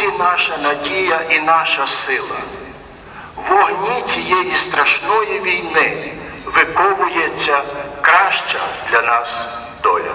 Бозі наша надія і наша сила. Вогні цієї страшної війни виковується краща для нас доля.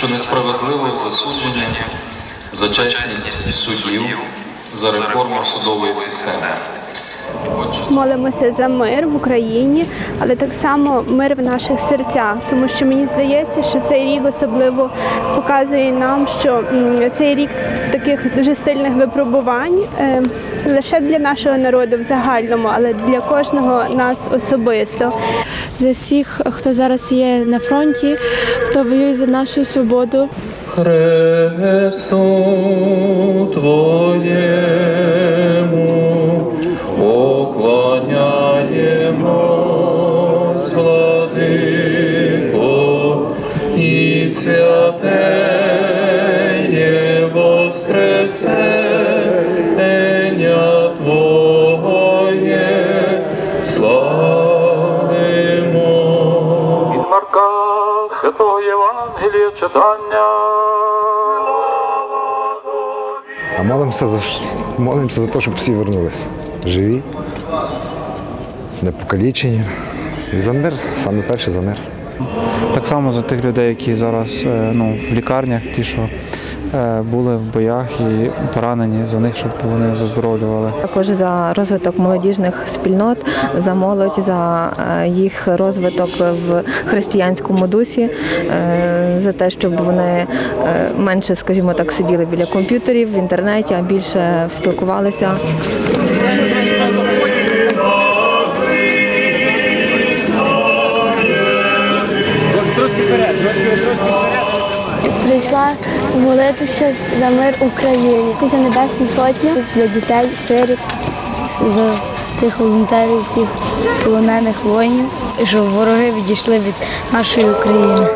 Що несправедливо засудження, за чесність суддів, за реформу судової системи. Молимося за мир в Україні, але так само мир в наших серцях, тому що мені здається, що цей рік особливо показує нам, що цей рік таких дуже сильних випробувань е, лише для нашого народу в загальному, але для кожного нас особисто. За всіх, хто зараз є на фронті, хто воює за нашу свободу. Хресу Твоєму Святого Євангелія читання. А молимося за молимося за те, щоб всі вернулися. Живі, непокалічені. І за мир, саме перше за мир. Так само за тих людей, які зараз е, ну, в лікарнях, ті, що були в боях і поранені, за них, щоб вони виздоровлювали. Також за розвиток молодіжних спільнот, за молодь, за е, їх розвиток в християнському дусі, е, за те, щоб вони е, менше, скажімо так, сиділи біля комп'ютерів в інтернеті, а більше спілкувалися. Прийшла молитися за мир Україні, за небесну сотню, за дітей, сиріт, за тих волонтерів, всіх полонених воїнів, щоб вороги відійшли від нашої України.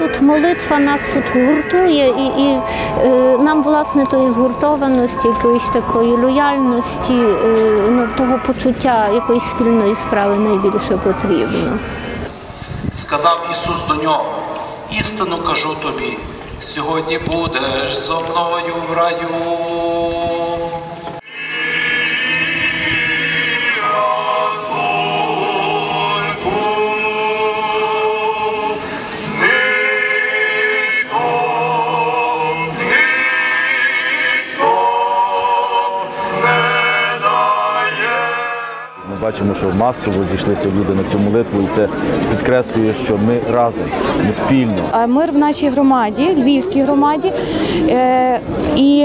Тут молитва нас тут гуртує, і, і е, нам, власне, тої згуртованості, якоїсь такої лояльності, е, ну, того почуття якоїсь спільної справи найбільше потрібно. Сказав Ісус до нього, істину кажу тобі, сьогодні будеш зо мною в раю. Ми бачимо, що масово зійшлися люди на цю молитву, і це підкреслює, що ми разом, ми спільно. Мир в нашій громаді, Львівській громаді, е, і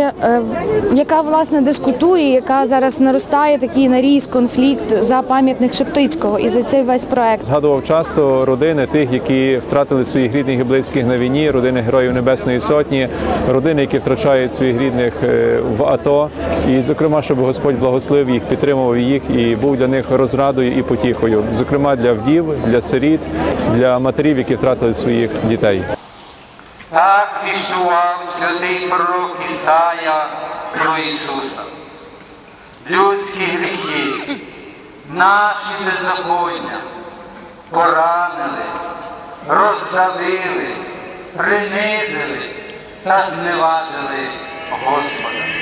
яка власне дискутує, яка зараз наростає такий наріс конфлікт за пам'ятник Шептицького і за цей весь проект. Згадував часто родини тих, які втратили своїх рідних і близьких на війні, родини Героїв Небесної Сотні, родини, які втрачають своїх рідних е, в АТО. І, зокрема, щоб Господь благословив їх, підтримував їх і був для них розрадою і потіхою, зокрема для вдів, для сиріт, для матерів, які втратили своїх дітей. Так віщував святий пророк Ісая про Ісуса. Людські гріхи, наші беззаконня поранили, роздавили, принизили та зневажили Господа.